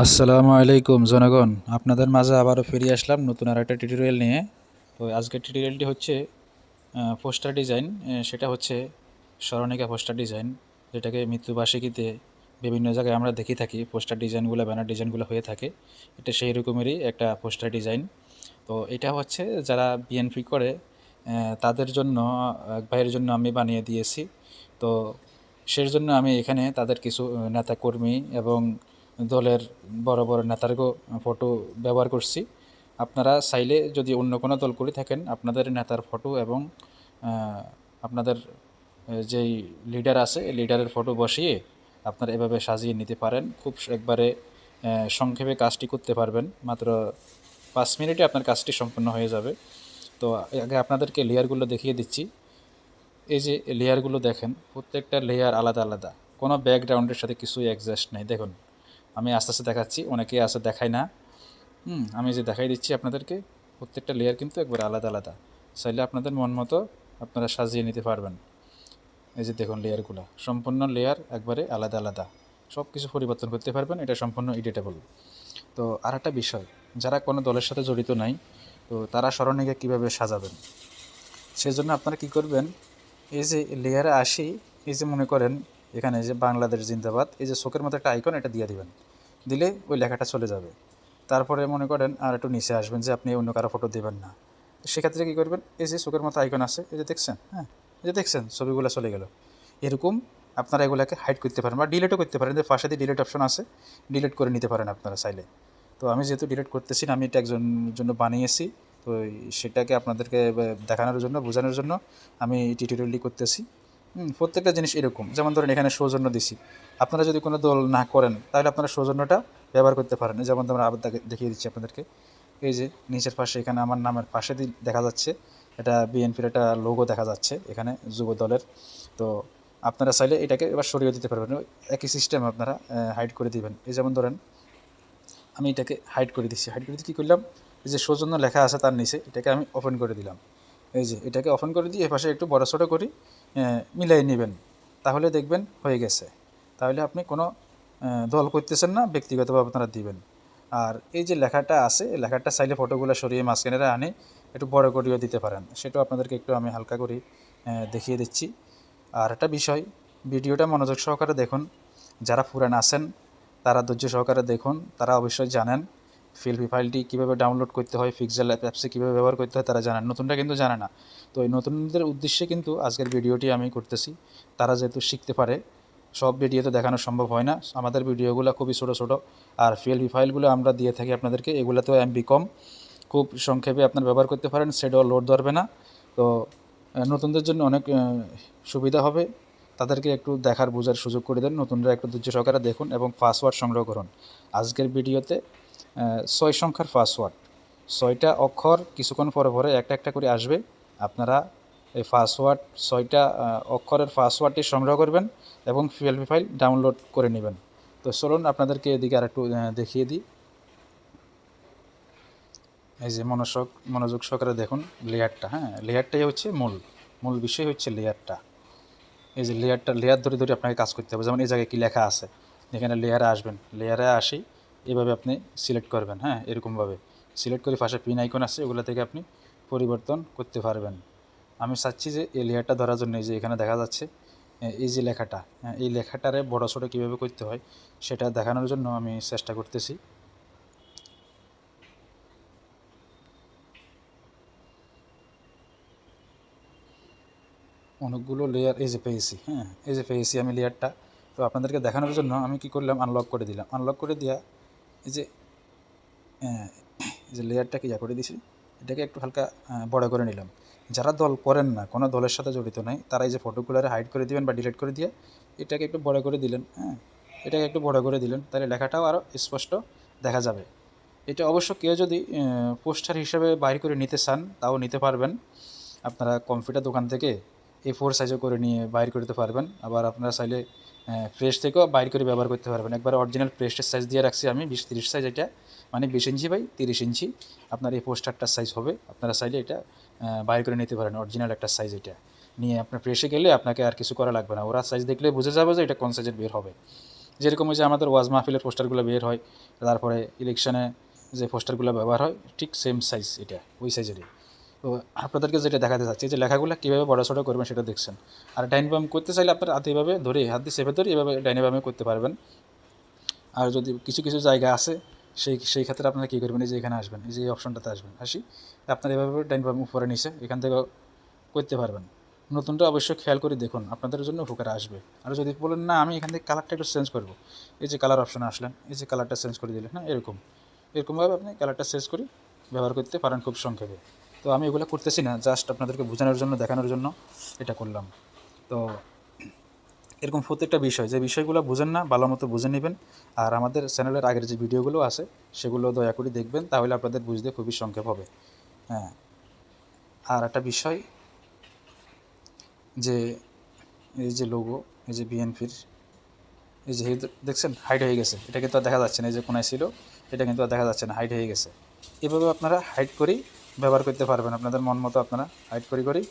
আসসালামু আলাইকুম, জনগণ। আপনাদের মাঝে আবারও ফিরে আসলাম নতুন আর একটা টিউটোরিয়াল নিয়ে। তো আজকের টিউটোরিয়ালটি হচ্ছে পোস্টার ডিজাইন সেটা হচ্ছে স্মরণিকা পোস্টার ডিজাইন যেটাকে মৃত্যুবার্ষিকীতে বিভিন্ন জায়গায় আমরা দেখে থাকি পোস্টার ডিজাইনগুলো ব্যানার ডিজাইনগুলো হয়ে থাকে। এটা সেই রকমেরই একটা পোস্টার ডিজাইন তো এটা হচ্ছে যারা বিএনপি করে তাদের জন্য, এক ভাইয়ের জন্য আমি বানিয়ে দিয়েছি। তো সেই জন্য আমি এখানে তাদের কিছু নেতাকর্মী এবং দলের বড় বড় নেতারও ফটো ব্যবহার করছি। আপনারা চাইলে যদি অন্য কোনো দল করে থাকেন, আপনাদের নেতার ফটো এবং আপনাদের যেই লিডার আছে লিডারের ফটো বসিয়ে আপনারা এভাবে সাজিয়ে নিতে পারেন। খুব একবারে সংক্ষেপে কাজটি করতে পারবেন। মাত্র পাঁচ মিনিটে আপনার কাজটি সম্পূর্ণ হয়ে যাবে। তো আগে আপনাদেরকে লেয়ারগুলো দেখিয়ে দিচ্ছি। এই যে লেয়ারগুলো দেখেন, প্রত্যেকটা লেয়ার আলাদা আলাদা। কোনো ব্যাকগ্রাউন্ডের সাথে কিছুই অ্যাডজাস্ট নেই। দেখুন আমি আস্তে আস্তে দেখাচ্ছি, অনেকেই আছে দেখায় না। হুম, আমি যে দেখাই দিচ্ছি আপনাদেরকে, প্রত্যেকটা লেয়ার কিন্তু একবার আলাদা আলাদা। চাইলে আপনাদের মন মতো আপনারা সাজিয়ে নিতে পারবেন। এই যে দেখুন লেয়ারগুলো সম্পূর্ণ লেয়ার একবারে আলাদা আলাদা। সব কিছু পরিবর্তন করতে পারবেন, এটা সম্পূর্ণ এডিটেবল তো আর একটা বিষয়, যারা কোনো দলের সাথে জড়িত নাই, তো তারা স্মরণীকে কীভাবে সাজাবেন? সেজন্য আপনারা কি করবেন, এই যে লেয়ারে আসি, এই যে মনে করেন এখানে যে বাংলাদেশ জিন্দাবাদ, এই যে শোকের মতো একটা আইকন এটা দিয়ে দিবেন। দিলে ওই লেখাটা চলে যাবে। তারপরে মনে করেন আর একটু নিচে আসবেন যে আপনি অন্য কারও ফটো দেবেন না। সেক্ষেত্রে কী করবেন? এই যে শোকের মতো আইকন আছে, এই যে দেখছেন হ্যাঁ? এই যে দেখছেন, ছবিগুলো চলে গেল। এরকম আপনারা এগুলোকে হাইড করতে পারেন বা ডিলেটও করতে পারেন। যে পাশে দিয়ে ডিলিট অপশন আছে ডিলিট করে নিতে পারেন আপনারা চাইলে। তো আমি যেহেতু ডিলেট করতেছি না, আমি এটা একজনের জন্য বানিয়েছি, তো সেটাকে আপনাদেরকে দেখানোর জন্য, বোঝানোর জন্য আমি টিউটোরিয়ালটি করতেছি। প্রত্যেকটা জিনিস এরকম। যেমন ধরেন এখানে সৌজন্য দিছি। আপনারা যদি কোনো দল না করেন, তাহলে আপনারা সৌজন্যটা ব্যবহার করতে পারেন। যেমন আমরা আবার দেখিয়ে দিচ্ছি আপনাদেরকে। এই যে নিচের পাশে এখানে আমার নামের পাশে দেখা যাচ্ছে। এটা বিএনপির একটা লোগো দেখা যাচ্ছে এখানে যুব দলের। তো আপনারা চাইলে এটাকে এবার সরিয়ে দিতে পারবেন। একই সিস্টেম আপনারা হাইড করে দিবেন। এই যেমন ধরেন, আমি এটাকে হাইড করে দিচ্ছি হাইড করে দিয়ে কী করলাম? এই যে সৌজন্য লেখা আছে তার নিচে, এটাকে আমি ওপেন করে দিলাম। এই যে এটাকে ওপেন করে দিয়ে এপাশে একটু বড় ছোটো করি। মিলাই নেবেন। তাহলে দেখবেন হয়ে গেছে। তাহলে আপনি কোনো দল করতেছেন না, ব্যক্তিগতভাবে আপনারা দিবেন। আর এই যে লেখাটা আছে, এই লেখাটা চাইলে ফটোগুলো সরিয়ে মাঝখানে আনে, একটু বড় করেও দিতে পারেন। সেটাও আপনাদেরকে একটু আমি হালকা করে দেখিয়ে দিচ্ছি। আর একটা বিষয়, ভিডিওটা মনোযোগ সহকারে দেখুন। যারা পুরান আছেন, তারা ধৈর্য সহকারে দেখুন, তারা অবশ্যই জানেন। ফিল্পি ফাইলটি কীভাবে ডাউনলোড করতে হয় পিক্সেল অ্যাপসে কীভাবে ব্যবহার করতে হয়, তারা জানেন নতুনটা কিন্তু জানে না। তো এই নতুনদের উদ্দেশ্যে কিন্তু আজকের ভিডিওটি আমি করতেছি। তারা যেহেতু শিখতে পারে, সব ভিডিও তো দেখানো সম্ভব হয় না। আমাদের ভিডিওগুলো খুবই ছোটো ছোটো। আর পিএলপি ফাইলগুলো আমরা দিয়ে থাকি আপনাদেরকে এগুলো তো এমবি কম খুব সংক্ষেপে আপনার ব্যবহার করতে পারেন, সেটাও লোড ধরবে না। তো নতুনদের জন্য অনেক সুবিধা হবে। তাদেরকে একটু দেখার, বোঝার সুযোগ করে দেন। নতুনরা একটু ধৈর্য সহকারে দেখুন এবং পাসওয়ার্ড সংগ্রহ করুন। আজকের ভিডিওতে ছয় সংখ্যার পাসওয়ার্ড ছয়টা অক্ষর কিছুক্ষণ পরে পরে একটা একটা করে আসবে। আপনারা এই পাসওয়ার্ড ছয়টা অক্ষরের পাসওয়ার্ডটি সংগ্রহ করবেন এবং পিএলপি ফাইল ডাউনলোড করে নেবেন। তো চলুন আপনাদেরকে এদিকে আর একটু দেখিয়ে দিই। এই যে মনোযোগ মনোযোগ সহকারে দেখুন লেয়ারটা হ্যাঁ? লেয়ারটাই হচ্ছে মূল। মূল বিষয় হচ্ছে লেয়ারটা। এই যে লেয়ারটা, লেয়ার ধরে ধরে আপনাকে কাজ করতে হবে। যেমন এই জায়গায় কী লেখা আছে, এখানে লেয়ারে আসবেন। লেয়ারে আসি এভাবে আপনি সিলেক্ট করবেন হ্যাঁ? এরকমভাবে। সিলেক্ট করে পাশে পিন আইকন আছে, ওগুলো থেকে আপনি পরিবর্তন করতে পারবেন। আমি চাচ্ছি যে এই লেয়ারটা ধরার জন্য যে এখানে দেখা যাচ্ছে এই যে লেখাটা এই লেখাটারে বড় ছোটো কীভাবে করতে হয়, সেটা দেখানোর জন্য আমি চেষ্টা করতেছি। অনেকগুলো লেয়ার এই যে পেয়েছি হ্যাঁ? এই যে পেয়েছি আমি লেয়ারটা তো আপনাদেরকে দেখানোর জন্য আমি কি করলাম? আনলক করে দিলাম। আনলক করে দিয়া এই যে যে লেয়ারটাকে ইয়া করে দিছি এটাকে একটু হালকা বড় করে নিলাম। যারা দল করেন না, কোনো দলের সাথে জড়িত নাই, তারা এই যে ফটোগুলারে হাইড করে দিবেন বা ডিলিট করে দিয়ে এটাকে একটু বড় করে দিলেন হ্যাঁ? এটাকে একটু বড় করে দিলেন, তাহলে লেখাটাও আরও স্পষ্ট দেখা যাবে। এটা অবশ্য কেউ যদি পোস্টার হিসেবে বাইর করে নিতে চান, তাও নিতে পারবেন। আপনারা কম্পিউটার দোকান থেকে এ ফোর সাইজও করে নিয়ে বাইর করতে পারবেন। আবার আপনারা চাইলে প্রেস থেকেও বাইর করে ব্যবহার করতে পারবেন। একবার অরিজিনাল প্রেসের সাইজ দিয়ে রাখছি আমি, বিশ তিরিশ সাইজ এটা মানে বিশ ইঞ্চি বাই তিরিশ ইঞ্চি। আপনার এই পোস্টারটার সাইজ হবে, আপনারা চাইলে এটা বাইর করে নিতে পারেন অরিজিনাল একটা সাইজ এটা। নিয়ে আপনার প্রেসে গেলে আপনাকে আর কিছু করা লাগবে না। ওরা সাইজ দেখলে বুঝে যাবে যে এটা কোন সাইজের বের হবে। যেরকম যে আমাদের ওয়াজ মাহফিলের পোস্টারগুলো বের হয়, তারপরে ইলেকশনে যে পোস্টারগুলো ব্যবহার হয়, ঠিক সেম সাইজ এটা, ওই সাইজেরই তো আপনাদেরকে যেটা দেখাতে চাচ্ছি যে লেখাগুলো কীভাবে বড় ছোটো করবেন সেটা দেখছেন। আর ডাইন বাম করতে চাইলে আপনার হাতে এভাবে ধরে, হাত দিয়ে চেপে ধরে এভাবে ডাইনে বামে করতে পারবেন। আর যদি কিছু কিছু জায়গা আছে, সেই সেই ক্ষেত্রে আপনারা কী করবেন? এই যে এখানে আসবেন, এই যে অপশনটাতে আসবেন। আসি, আপনারা এভাবে ডাইন বাম উপরে নিচে এখান থেকে করতে পারবেন। নতুনটা অবশ্যই খেয়াল করে দেখুন, আপনাদের জন্য উপকার আসবে। আর যদি বলেন, না, আমি এখান থেকে কালারটা একটু চেঞ্জ করব। এই যে কালার অপশনে আসলেন, এই যে কালারটা চেঞ্জ করে দিলেন না এরকম। এরকমভাবে আপনি কালারটা চেঞ্জ করে ব্যবহার করতে পারেন খুব সংক্ষেপে। তো আমি এগুলো করতেছি না জাস্ট আপনাদেরকে বোঝানোর জন্য, দেখানোর জন্য এটা করলাম। তো এরকম প্রত্যেকটা বিষয়, যে বিষয়গুলো বুঝেন না, ভালো মতো বুঝে নেবেন। আর আমাদের চ্যানেলের আগের যে ভিডিওগুলো আছে, সেগুলো দয়া করে দেখবেন, তাহলে আপনাদের বুঝতে খুবই সংক্ষেপ হবে। হ্যাঁ। আর একটা বিষয়, যে এই যে লোগো এই যে বিএনপির এই যে দেখছেন হাইট হয়ে গেছে। এটা কিন্তু দেখা যাচ্ছে না, এই যে কোনায় ছিল, এটা কিন্তু দেখা যাচ্ছে না হাইট হয়ে গেছে। এভাবে আপনারা হাইট করেই ব্যবহার করতে পারবেন। আপনাদের মন মতো আপনারা হাইট করি করি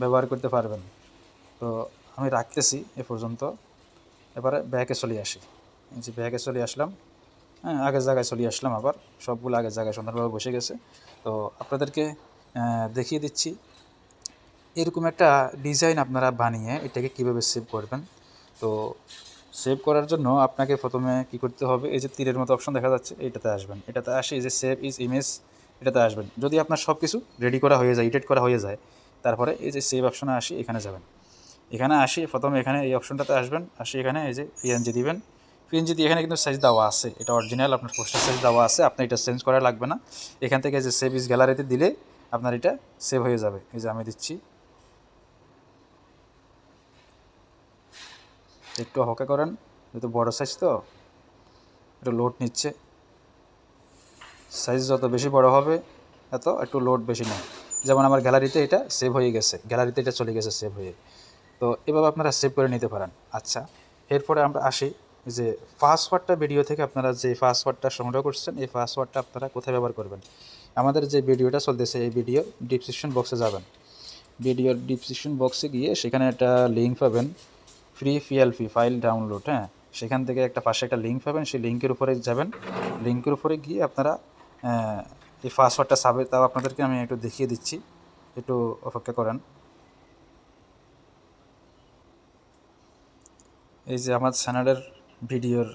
ব্যবহার করতে পারবেন। তো আমি রাখতেছি এ পর্যন্ত। এবারে ব্যাকে চলে আসি। যে ব্যাকে চলে আসলাম। হ্যাঁ আগের জায়গায় চলে আসলাম আবার। সবগুলো আগের জায়গায় সুন্দরভাবে বসে গেছে। তো আপনাদেরকে দেখিয়ে দিচ্ছি। এরকম একটা ডিজাইন আপনারা বানিয়ে এটাকে কীভাবে সেভ করবেন। তো সেভ করার জন্য আপনাকে প্রথমে কি করতে হবে? এই যে তীরের মতো অপশন দেখা যাচ্ছে এটাতে আসবেন। এটাতে আসে এই যে সেভ ইজ ইমেজ এটাতে আসবেন। যদি আপনার সব কিছু রেডি করা হয়ে যায় এডিট করা হয়ে যায়, তারপরে এই যে সেভ অপশনে আসি, এখানে যাবেন। এখানে আসি, প্রথমে এখানে এই অপশনটাতে আসবেন, আসি এখানে এই যে পিএনজি দিবেন। পিএনজি দিয়ে এখানে কিন্তু সাইজ দেওয়া আছে। এটা অরিজিনাল আপনার পোস্টার সাইজ দেওয়া আছে, আপনি এটা চেঞ্জ করা লাগবে না। এখান থেকে যে সেভ ইজ গ্যালারিতে দিলে আপনার এটা সেভ হয়ে যাবে। এই যে আমি দিচ্ছি। একটু অপেক্ষা করেন, যেহেতু বড় সাইজ তো, একটু লোড নিচ্ছে। সাইজ যত বেশি বড় হবে, এত একটু লোড বেশি নেয়। যেমন আমার গ্যালারিতে এটা সেভ হয়ে গেছে গ্যালারিতে এটা চলে গেছে সেভ হয়ে। তো এভাবে আপনারা সেভ করে নিতে পারেন। আচ্ছা এরপরে আমরা আসি যে পাসওয়ার্ডটা ভিডিও থেকে আপনারা যে পাসওয়ার্ডটা সংগ্রহ করছেন, এই পাসওয়ার্ডটা আপনারা কোথায় ব্যবহার করবেন? আমাদের যে ভিডিওটা চলতেছে, এই ভিডিও ডিসক্রিপশন বক্সে যাবেন। ভিডিওর ডিসক্রিপশন বক্সে গিয়ে সেখানে একটা লিঙ্ক পাবেন ফ্রি পিএলপি ফাইল ডাউনলোড হ্যাঁ? সেখান থেকে একটা পাশে একটা লিঙ্ক পাবেন, সেই লিঙ্কের উপরে যাবেন। লিঙ্কের উপরে গিয়ে আপনারা এই পাসওয়ার্ডটা সাবে তাও আপনাদেরকে আমি একটু দেখিয়ে দিচ্ছি। একটু অপেক্ষা করেন। এই যে আমার চ্যানেলের ভিডিওর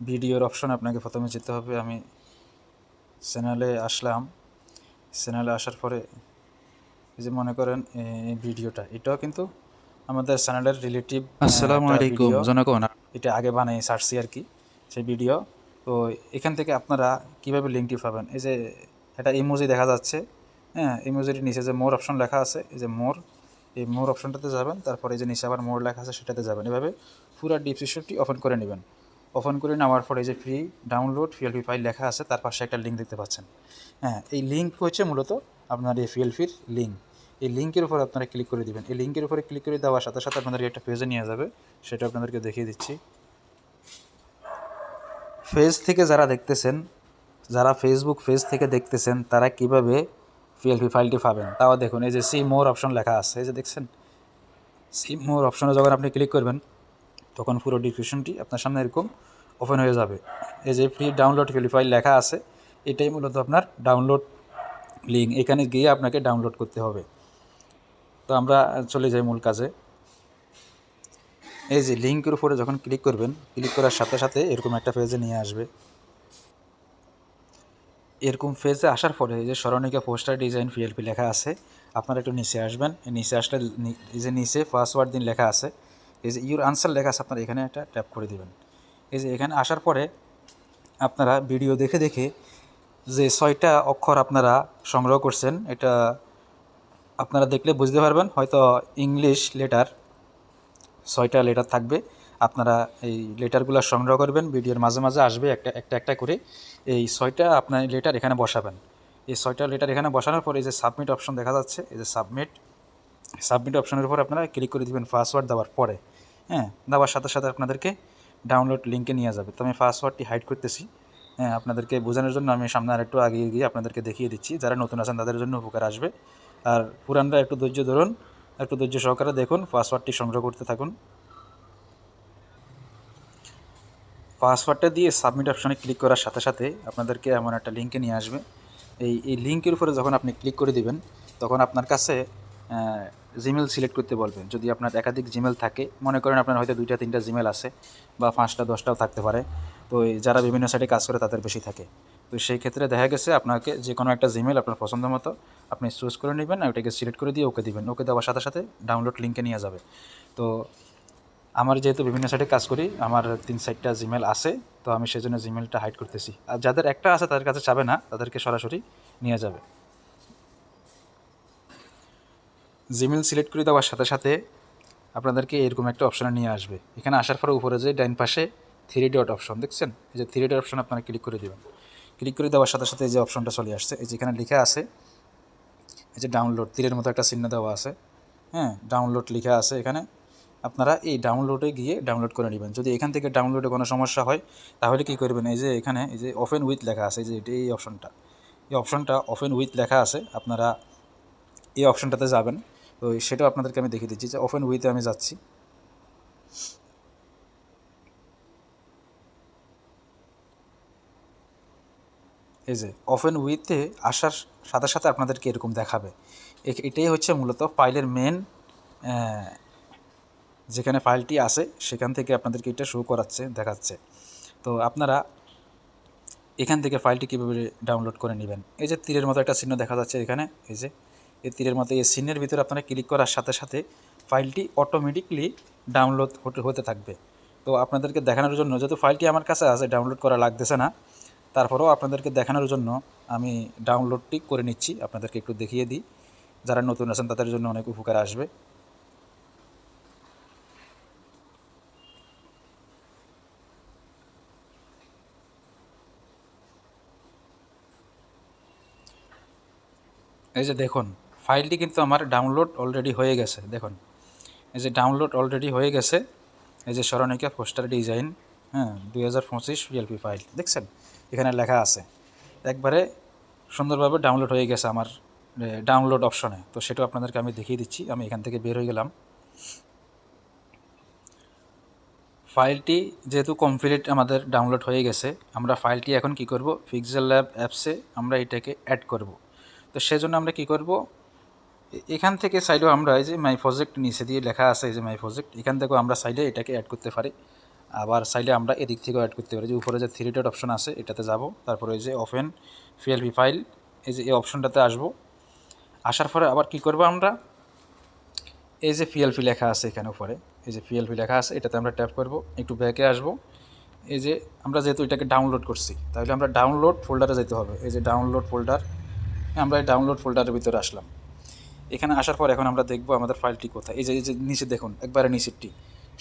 ভিডিওর অপশন আপনাকে প্রথমে যেতে হবে। আমি চ্যানেলে আসলাম। চ্যানেলে আসার পরে এই যে মনে করেন এই ভিডিওটা এটাও কিন্তু আমাদের চ্যানেলের রিলেটিভ আসসালামু আলাইকুম জনগণ। এটা আগে বানিয়ে ছাড়ছি আর কি সেই ভিডিও তো এখান থেকে আপনারা কীভাবে লিঙ্কটি পাবেন? এই যে একটা ইমোজি দেখা যাচ্ছে হ্যাঁ ইমোজির নিচে যে মোর অপশন লেখা আছে, এই যে মোর এই মোর অপশনটাতে যাবেন, তারপরে এই যে নিচে আবার মোর লেখা আছে, সেটাতে যাবেন। এভাবে পুরো ডিসক্রিপশনটি ওপেন করে নেবেন। ওপেন করে নেওয়ার পরে এই যে ফ্রি ডাউনলোড পিএলপি ফাইল লেখা আছে, তার পাশে একটা লিঙ্ক দেখতে পাচ্ছেন। হ্যাঁ এই লিঙ্ক হচ্ছে মূলত আপনার এই পিএলপির লিঙ্ক এই লিঙ্কের উপর আপনারা ক্লিক করে দিবেন। এই লিঙ্কের উপরে ক্লিক করে দেওয়ার সাথে সাথে আপনাদের একটা পেজে নিয়ে যাবে, সেটা আপনাদেরকে দেখিয়ে দিচ্ছি। ফেজ থেকে যারা দেখতেছেন, যারা ফেসবুক পেজ থেকে দেখতেছেন, তারা কীভাবে পিএলপি ফাইলটি পাবেন? তাও দেখুন, এই যে সি মোর অপশন লেখা আছে, এই যে দেখছেন? সি মোর অপশনে যখন আপনি ক্লিক করবেন, তখন পুরো ডিসক্রিপশনটি আপনার সামনে এরকম ওপেন হয়ে যাবে। এই যে ফ্রি ডাউনলোড পিএলপি ফাইল লেখা আছে, এটাই মূলত আপনার ডাউনলোড লিঙ্ক এখানে গিয়ে আপনাকে ডাউনলোড করতে হবে। তো আমরা চলে যাই মূল কাজে। এই যে লিঙ্কের উপরে যখন ক্লিক করবেন, ক্লিক করার সাথে সাথে এরকম একটা পেজে নিয়ে আসবে। এরকম ফেজে আসার পরে এই যে স্মরণিকা পোস্টার ডিজাইন পিএলপি লেখা আছে, আপনারা একটু নিচে আসবেন। নিচে আসলে এই যে নিচে পাসওয়ার্ড দিন লেখা আছে, এই যে ইউর আনসার লেখা আছে, আপনারা এখানে একটা ট্যাপ করে দিবেন। এই যে এখানে আসার পরে আপনারা ভিডিও দেখে দেখে যে ছয়টা অক্ষর আপনারা সংগ্রহ করছেন, এটা আপনারা দেখলে বুঝতে পারবেন। হয়তো ইংলিশ লেটার ছয়টা লেটার থাকবে। আপনারা এই লেটারগুলো সংগ্রহ করবেন ভিডিওর মাঝে মাঝে আসবে একটা একটা একটা করে। এই ছয়টা আপনার লেটার এখানে বসাবেন। এই ছয়টা লেটার এখানে বসানোর পর এই যে সাবমিট অপশন দেখা যাচ্ছে, এই যে সাবমিট সাবমিট অপশনের উপর আপনারা ক্লিক করে দিবেন পাসওয়ার্ড দেওয়ার পরে। হ্যাঁ দেওয়ার সাথে সাথে আপনাদেরকে ডাউনলোড লিঙ্কে নিয়ে যাবে। তো আমি পাসওয়ার্ডটি হাইড করতেছি। হ্যাঁ আপনাদেরকে বোঝানোর জন্য আমি সামনে আর একটু আগিয়ে গিয়ে আপনাদেরকে দেখিয়ে দিচ্ছি। যারা নতুন আছেন তাদের জন্য উপকার আসবে। আর পুরানরা একটু ধৈর্য ধরুন। একটু ধৈর্য সহকারে দেখুন, পাসওয়ার্ডটি সংগ্রহ করতে থাকুন। পাসওয়ার্ডটা দিয়ে সাবমিট অপশনে ক্লিক করার সাথে সাথে আপনাদেরকে এমন একটা লিঙ্কে নিয়ে আসবে। এই এই লিঙ্কের উপরে যখন আপনি ক্লিক করে দিবেন, তখন আপনার কাছে জিমেল সিলেক্ট করতে বলবেন যদি আপনার একাধিক জিমেল থাকে, মনে করেন আপনার হয়তো দুইটা, তিনটা জিমেল আছে বা পাঁচটা, দশটাও থাকতে পারে। তো যারা বিভিন্ন সাইটে কাজ করে তাদের বেশি থাকে। তো সেই ক্ষেত্রে দেখা গেছে আপনাকে যে কোনো একটা জিমেল আপনার পছন্দ মতো আপনি চুজ করে নেবেন আর ওটাকে সিলেক্ট করে দিয়ে ওকে দিবেন। ওকে দেওয়ার সাথে সাথে ডাউনলোড লিঙ্কে নিয়ে যাবে। তো আমার যেহেতু বিভিন্ন সাইটে কাজ করি, আমার তিন সাইটটা জিমেল আছে, তো আমি সেই জন্য জিমেলটা হাইড করতেছি। আর যাদের একটা আছে তাদের কাছে চাবে না, তাদেরকে সরাসরি নিয়ে যাবে। জিমেল সিলেক্ট করে দেওয়ার সাথে সাথে আপনাদেরকে এরকম একটা অপশানে নিয়ে আসবে। এখানে আসার পরে উপরে যে ডাইন পাশে থ্রি ডট অপশন দেখছেন? এই যে থ্রি ডট অপশন আপনারা ক্লিক করে দেবেন। ক্লিক করে দেওয়ার সাথে সাথে এই যে অপশনটা চলে আসছে, এই যেখানে লেখা আছে এই যে ডাউনলোড তীরের মতো একটা চিহ্ন দেওয়া আছে। হ্যাঁ ডাউনলোড লেখা আছে এখানে। আপনারা এই ডাউনলোডে গিয়ে ডাউনলোড করে নেবেন। যদি এখান থেকে ডাউনলোডে কোনো সমস্যা হয়, তাহলে কী করবেন? এই যে এখানে, এই যে ওপেন উইথ লেখা আছে যে এই অপশনটা এই অপশনটা ওপেন উইথ লেখা আছে। আপনারা এই অপশনটাতে যাবেন। তো সেটাও আপনাদেরকে আমি দেখিয়ে দিচ্ছি যে ওপেন উইথে আমি যাচ্ছি। এই যে ওপেন উইথে আসার সাথে সাথে আপনাদেরকে এরকম দেখাবে। এটাই হচ্ছে মূলত ফাইলের মেন যেখানে ফাইলটি আছে, সেখান থেকে আপনাদেরকে এটা শো করাচ্ছে, দেখাচ্ছে। তো আপনারা এখান থেকে ফাইলটি কীভাবে ডাউনলোড করে নেবেন? এই যে তীরের মতো একটা চিহ্ন দেখা যাচ্ছে এখানে, এই যে, এই তীরের মতো এই চিহ্নের ভিতরে আপনারা ক্লিক করার সাথে সাথে ফাইলটি অটোমেটিকলি ডাউনলোড হতে থাকবে। তো আপনাদেরকে দেখানোর জন্য, যেহেতু ফাইলটি আমার কাছে আছে ডাউনলোড করা লাগতেছে না, তারপরেও আপনাদেরকে দেখানোর জন্য আমি ডাউনলোডটি করে নিচ্ছি, আপনাদেরকে একটু দেখিয়ে দিই। যারা নতুন আছেন, তাদের জন্য অনেক উপকার আসবে। এই যে দেখুন, ফাইলটি কিন্তু আমার ডাউনলোড অলরেডি হয়ে গেছে, দেখুন। এই যে ডাউনলোড অলরেডি হয়ে গেছে, এই যে স্মরণিকা পোস্টার ডিজাইন হ্যাঁ দুই হাজার পঁচিশ ফাইল দেখছেন? এখানে লেখা আছে, একবারে সুন্দরভাবে ডাউনলোড হয়ে গেছে আমার ডাউনলোড অপশনে তো সেটাও আপনাদেরকে আমি দেখিয়ে দিচ্ছি, আমি এখান থেকে বের হয়ে গেলাম। ফাইলটি যেহেতু কমপ্লিট আমাদের ডাউনলোড হয়ে গেছে, আমরা ফাইলটি এখন কি করব? পিক্সেল ল্যাব অ্যাপসে আমরা এটাকে অ্যাড করব। তো সেজন্য আমরা কি করব? এখান থেকে সাইডেও আমরা এই যে মাই প্রজেক্ট নিচে দিয়ে লেখা আছে, এই যে মাই প্রজেক্ট এখান থেকেও আমরা সাইডে এটাকে অ্যাড করতে পারি। আবার সাইডে আমরা এদিক থেকেও অ্যাড করতে পারি। যে উপরে যে থ্রি ডট অপশন আছে, এটাতে যাব। তারপরে এই যে ওপেন পিএলপি ফাইল এই যে এই অপশনটাতে আসব। আসার পরে আবার কি করব আমরা? এই যে পিএলপি লেখা আছে এখানে উপরে, এই যে পিএলপি লেখা আছে, এটাতে আমরা ট্যাপ করব। একটু ব্যাকে আসব। এই যে আমরা যেহেতু এটাকে ডাউনলোড করছি, তাহলে আমরা ডাউনলোড ফোল্ডারে যেতে হবে। এই যে ডাউনলোড ফোল্ডার আমরা এই ডাউনলোড ফোল্ডারের ভিতরে আসলাম। এখানে আসার পর এখন আমরা দেখব আমাদের ফাইলটি কোথায়। এই যে এই যে নিচে দেখুন, একবারে নিচেরটি।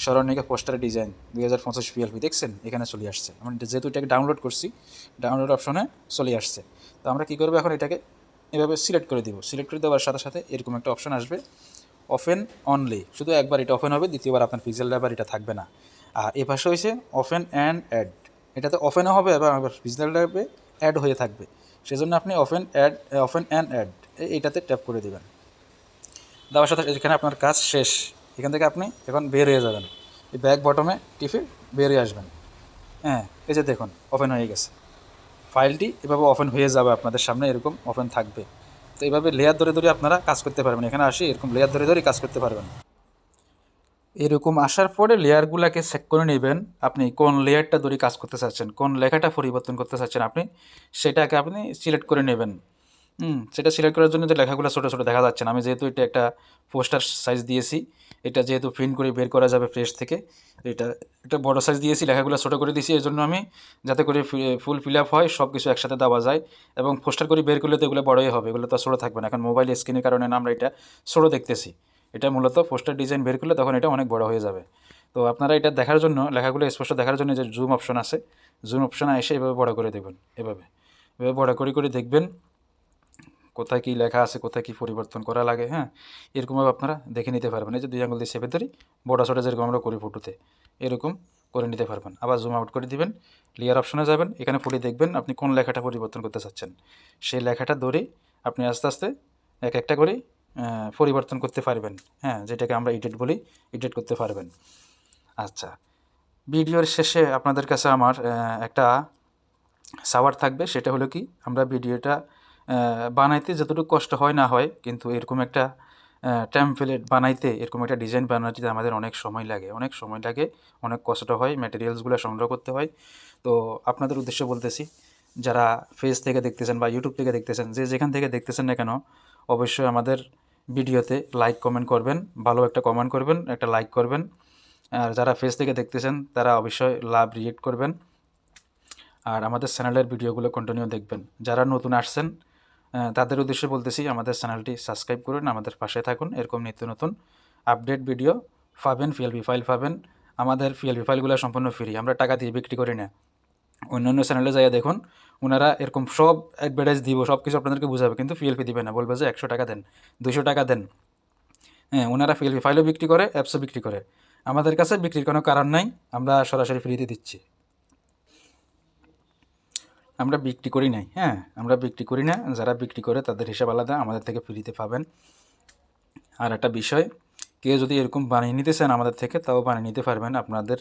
স্মরণিকা পোস্টার ডিজাইন, দুই হাজার পঁচিশ পিএলপি, দেখছেন? এখানে চলে আসছে। আমরা যেহেতু এটাকে ডাউনলোড করছি ডাউনলোড অপশনে চলে আসছে। তো আমরা কী করব এখন? এটাকে এভাবে সিলেক্ট করে দিব। সিলেক্ট করে দেওয়ার সাথে সাথে এরকম একটা অপশন আসবে অফেন অনলি শুধু একবার এটা ওপেন হবে, দ্বিতীয়বার আপনার পিক্সেল ল্যাবার এটা থাকবে না। আর এ পাশে হয়েছে অফেন অ্যান্ড অ্যাড এটাতে অফেনও হবে এবং পিক্সেল ল্যাবে অ্যাড হয়ে থাকবে। সেজন্য আপনি often add often and add এইটাতে ট্যাপ করে দেবেন। দেওয়ার সাথে এখানে আপনার কাজ শেষ। এখান থেকে আপনি এখন বের হয়ে যাবেন। এই ব্যাক বটমে টিপে বের হয়ে আসবেন। হ্যাঁ এই যে দেখুন ওপেন হয়ে গেছে। ফাইলটি এভাবে ওপেন হয়ে যাবে আপনাদের সামনে, এরকম ওপেন থাকবে। তো এইভাবে লেয়ার ধরে ধরে আপনারা কাজ করতে পারবেন। এখানে আসি এরকম লেয়ার ধরে ধরে কাজ করতে পারবেন। এরকম আসার পরে লেয়ারগুলোকে চেক করে নেবেন আপনি কোন লেয়ারটা ধরে কাজ করতে চাচ্ছেন, কোন লেখাটা পরিবর্তন করতে চাচ্ছেন আপনি, সেটাকে আপনি সিলেক্ট করে নেবেন। হুম, সেটা সিলেক্ট করার জন্য যে লেখাগুলো ছোটো ছোটো দেখা যাচ্ছে না। আমি যেহেতু এটা একটা পোস্টার সাইজ দিয়েছি, এটা যেহেতু প্রিন্ট করে বের করা যাবে প্রেস থেকে এটা এটা বড় সাইজ দিয়েছি, লেখাগুলো ছোটো করে দিয়েছি এই জন্য আমি যাতে করে ফুল ফিল আপ হয় সব কিছু একসাথে দেওয়া যায় এবং পোস্টার করে বের করলে তো এগুলো বড়ই হবে, এগুলো তো ছোটো থাকবে না। এখন মোবাইল স্ক্রিনের কারণে আমরা এটা ছোটো দেখতেছি। এটা মূলত পোস্টার ডিজাইন বের করলে তখন এটা অনেক বড় হয়ে যাবে। তো আপনারা এটা দেখার জন্য, লেখাগুলো স্পষ্ট দেখার জন্য যে জুম অপশন আছে জুম অপশনে এসে এভাবে বড় করে দেখবেন, এভাবে। এভাবে বড় করে করে দেখবেন কোথায় কী লেখা আছে, কোথায় কী পরিবর্তন করা লাগে হ্যাঁ? এরকমভাবে আপনারা দেখে নিতে পারবেন। এই যে দুই আঙুল দিয়ে চেপে ধরি বড় ছোটো যেরকম আমরা করি ফটোতে এরকম করে নিতে পারবেন। আবার জুম আউট করে দিবেন লেয়ার অপশনে যাবেন, এখানে ফুটে দেখবেন আপনি কোন লেখাটা পরিবর্তন করতে চাচ্ছেন। সেই লেখাটা ধরে আপনি আস্তে আস্তে এক একটা করে পরিবর্তন করতে পারবেন হ্যাঁ? যেটাকে আমরা এডিট বলি এডিট করতে পারবেন। আচ্ছা ভিডিওর শেষে আপনাদের কাছে আমার একটা সাওয়ার থাকবে, সেটা হলো কি, আমরা ভিডিওটা বানাইতে যতটুকু কষ্ট হয় না হয়, কিন্তু এরকম একটা টেমপ্লেট বানাইতে, এরকম একটা ডিজাইন বানাইতে আমাদের অনেক সময় লাগে। অনেক সময় লাগে, অনেক কষ্ট হয় ম্যাটেরিয়ালসগুলো সংগ্রহ করতে হয়। তো আপনাদের উদ্দেশ্যে বলতেছি, যারা ফেস থেকে দেখতেছেন বা ইউটিউব থেকে দেখতেছেন, যে যেখান থেকে দেখতেছেন না কেন, অবশ্যই আমাদের ভিডিওতে লাইক কমেন্ট করবেন, ভালো একটা কমেন্ট করবেন, একটা লাইক করবেন। আর যারা ফেস থেকে দেখতেছেন, তারা অবশ্যই লাভ রিয়েক্ট করবেন। আর আমাদের চ্যানেলের ভিডিওগুলো কন্টিনিউ দেখবেন। যারা নতুন আসছেন তাদের উদ্দেশ্যে বলতেছি, আমাদের চ্যানেলটি সাবস্ক্রাইব করুন, আমাদের পাশে থাকুন। এরকম নিত্য নতুন আপডেট ভিডিও পাবেন পিএলপি ফাইল পাবেন। আমাদের পিএলপি ফাইলগুলো সম্পূর্ণ ফ্রি আমরা টাকা দিয়ে বিক্রি করি না। অন্যান্য চ্যানেলে যাইয়া দেখুন ওনারা এরকম সব অ্যাডভার্টাইজ দিব সব কিছু আপনাদেরকে বুঝাবে, কিন্তু পিএলপি দিবে না, বলবে যে একশো টাকা দেন দুশো টাকা দেন। হ্যাঁ ওনারা পিএলপি ফাইলও বিক্রি করে অ্যাপসও বিক্রি করে। আমাদের কাছে বিক্রির কোনো কারণ নাই, আমরা সরাসরি ফ্রিতে দিচ্ছি। আমরা বিক্রি করি নাই হ্যাঁ? আমরা বিক্রি করি না, যারা বিক্রি করে তাদের হিসাব আলাদা, আমাদের থেকে ফ্রিতে পাবেন। আর একটা বিষয়, কেউ যদি এরকম বানিয়ে নিতে চান আমাদের থেকে, তাও বানিয়ে নিতে পারবেন। আপনাদের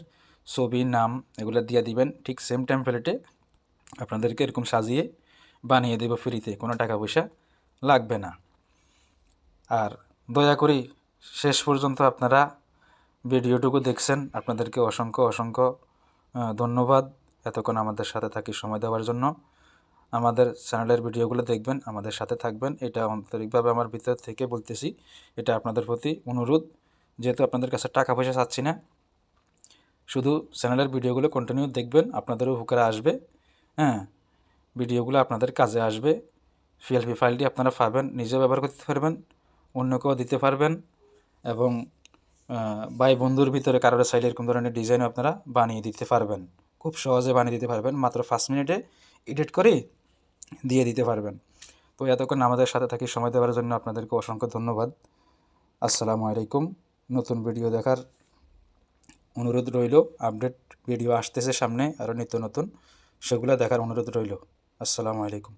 ছবি, নাম, এগুলো দিয়ে দিবেন, ঠিক সেম টাইম প্লেটে আপনাদেরকে এরকম সাজিয়ে বানিয়ে দেবো ফ্রিতে, কোনো টাকা পয়সা লাগবে না। আর দয়া করে শেষ পর্যন্ত আপনারা ভিডিওটুকু দেখছেন। আপনাদেরকে অসংখ্য অসংখ্য ধন্যবাদ। এতক্ষণ আমাদের সাথে থাকি সময় দেওয়ার জন্য। আমাদের চ্যানেলের ভিডিওগুলো দেখবেন, আমাদের সাথে থাকবেন। এটা আন্তরিকভাবে আমার ভিতর থেকে বলতেছি, এটা আপনাদের প্রতি অনুরোধ। যেহেতু আপনাদের কাছে টাকা পয়সা চাচ্ছি না, শুধু চ্যানেলের ভিডিওগুলো কন্টিনিউ দেখবেন, আপনাদেরও উপকারে আসবে। হ্যাঁ ভিডিওগুলো আপনাদের কাজে আসবে। পিএলপি ফাইলটি আপনারা পাবেন নিজেও ব্যবহার করতে পারবেন, অন্যকেও দিতে পারবেন এবং ভাই বন্ধুর ভিতরে কারোর চাইলে এরকম ধরনের ডিজাইন আপনারা বানিয়ে দিতে পারবেন। খুব সহজে বানিয়ে দিতে পারবেন। মাত্র পাঁচ মিনিটে এডিট করে দিয়ে দিতে পারবেন। তো এতক্ষণ আমাদের সাথে থাকি সময় দেওয়ার জন্য আপনাদেরকে অসংখ্য ধন্যবাদ। আসসালামু আলাইকুম। নতুন ভিডিও দেখার অনুরোধ রইল। আপডেট ভিডিও আসতেছে সামনে আরও নিত্য নতুন। সেগুলো দেখার অনুরোধ রইল। আসসালামু আলাইকুম।